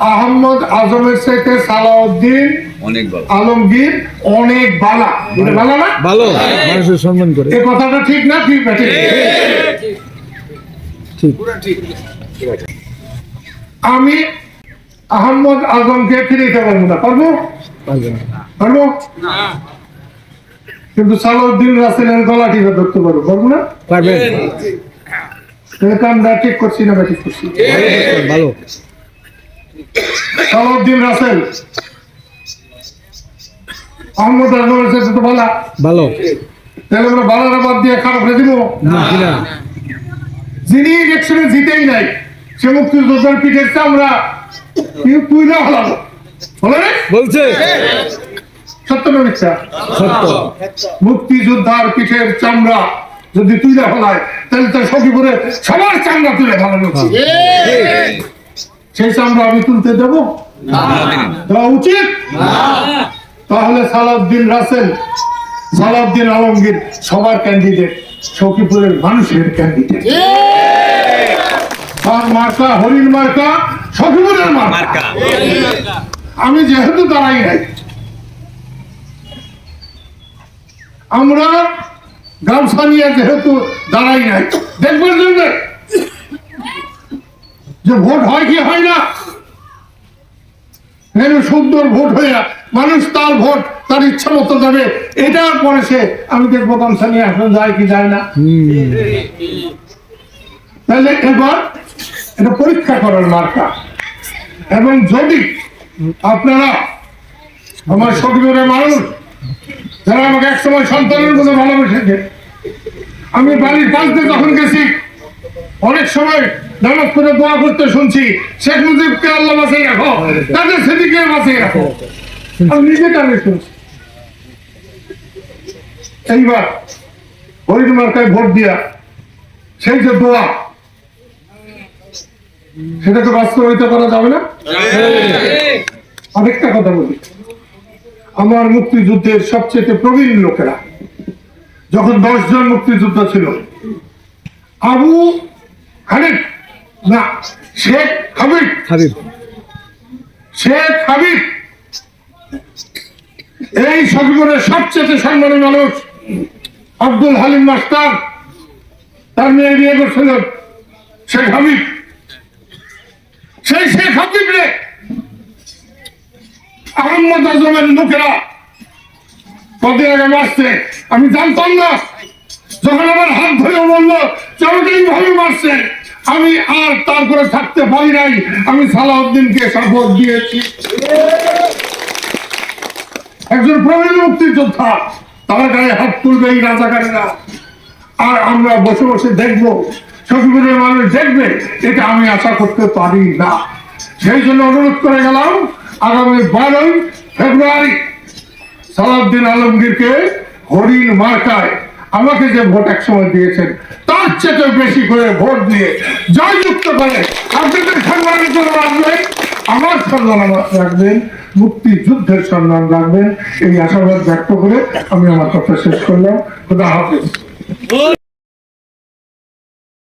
আহমদ আজমের সাথে সালাউদ্দিন অনেক আলমগীর অনেক বালা। বালা না? ভালো। মানুষের সম্মান করে। এই কথাটা ঠিক না? ঠিক না ঠিক। ঠিক। আমি আহমদ আজমকে ফিরে দিতে পারব না। পারব? পারব কিন্তু সালাউদ্দিন রাসেলের গলা টিপে ধরতে পারব পারব না? পারবেন। ঠিক করছি না ঠিক করছি ভালো। সালাউদ্দিন রাসেল। আহমদ আজমের সাথে তো বলা। ভালো। তাহলে আমরা বালারা বাদ দিয়ে খারাপ হয়ে দিব? না যিনি ইলেকশনে জিতেই নাই সে মুক্তিযোদ্ধার পিঠের চামড়া। কেউ তুই না বলছে। সত্য না মিথ্যা? সত্য। মুক্তিযোদ্ধার পিঠের চামড়া যদি তুলে ফেলায় তাহলে তার সখীপুরে সবার চামড়া তুলে ফেলানো উচিত। সেই চামড়া আমি তুলতে দেব? দেওয়া উচিত? তাহলে সালাউদ্দিন রাসেল সালাউদ্দিন আলমগীর সবার ক্যান্ডিডেট সখীপুরের মানুষের ক্যান্ডিডেট তার মার্কা হরিণ মার্কা সখীপুরের মার্কা। আমি যেহেতু দাঁড়াই নাই আমরা গামছা নিয়ে যেহেতু দাঁড়াই নাই দেখবেন জন্য যে ভোট হয় কি হয় না? এখানে সুন্দর ভোট হয়ে মানুষ তার ভোট, তার ইচ্ছা মতো দেবে। এটার পরে সে, আমি দেখব গামছা নিয়ে এখন যায় কি যায় না। তাহলে এবার এটা পরীক্ষা করার মার্কা। এবং যদি আপনারা আমার সকিবের মানুষ, যারা আমাকে একসময় সন্তানের মতো ভালোবেসেছে, আমি বাড়ির পাশে যখন গেছি, অনেক সময় নামাজ দোয়া করতে শুনছি। শেখ মুজিবকে আল্লাহ বাঁচিয়ে রাখো। তাদের সেদিকে বাঁচিয়ে রাখো। আমি নিজে কানে শুনছি। এইবার হরিণ মার্কায় ভোট দিয়া সেই যে দোয়া সেটাকে বাস্তবায়িত করা যাবে না? আরেকটা কথা বলি। আমার মুক্তিযুদ্ধের সবচেয়ে প্রবীণ লোকেরা, যখন দশ জন মুক্তিযুদ্ধ ছিল, আবু হানিফ না শেখ হাবিব। হাবিব। শেখ হাবিব। এই সবচেয়ে সম্মানী মানুষ আব্দুল হালিম মাস্টার তার মেয়ে বিয়ে করছিল শেখ হাবিব। সেই শেখ হাবিব রে আহম্মদ আজমের লোকেরা কদিন আগে মারছে আমি জানতাম না। যখন আমার হাত ধরে বলল চরকারি ভাবে মারছে। আমি আর তারপরে থাকতে পারি নাই। আমি সালাউদ্দিনকে শপথ দিয়েছি। একজন প্রবীণ মুক্তিযোদ্ধা, তারা গায়ে হাত তুলবে এই রাজাকারেরা। আর আমরা বসে বসে দেখব সচিবের মানুষ দেখবে, এটা আমি আশা করতে পারি না। সেই জন্য অনুরোধ করে গেলাম, আগামী বারোই ফেব্রুয়ারি সালাউদ্দিন আলমগীরকে হরিণ মার্কায় আমাকে যে ভোট এক সময় দিয়েছেন, তার চেয়ে বেশি করে ভোট দিয়ে জয়যুক্ত করে আপনাদের সম্মানিত রাখবেন, আমার সম্মান রাখবেন, মুক্তিযুদ্ধের সম্মান রাখবেন, এই আশাবাদ ব্যক্ত করে আমি আমার কথা শেষ করলাম। খুদা হাফিজ।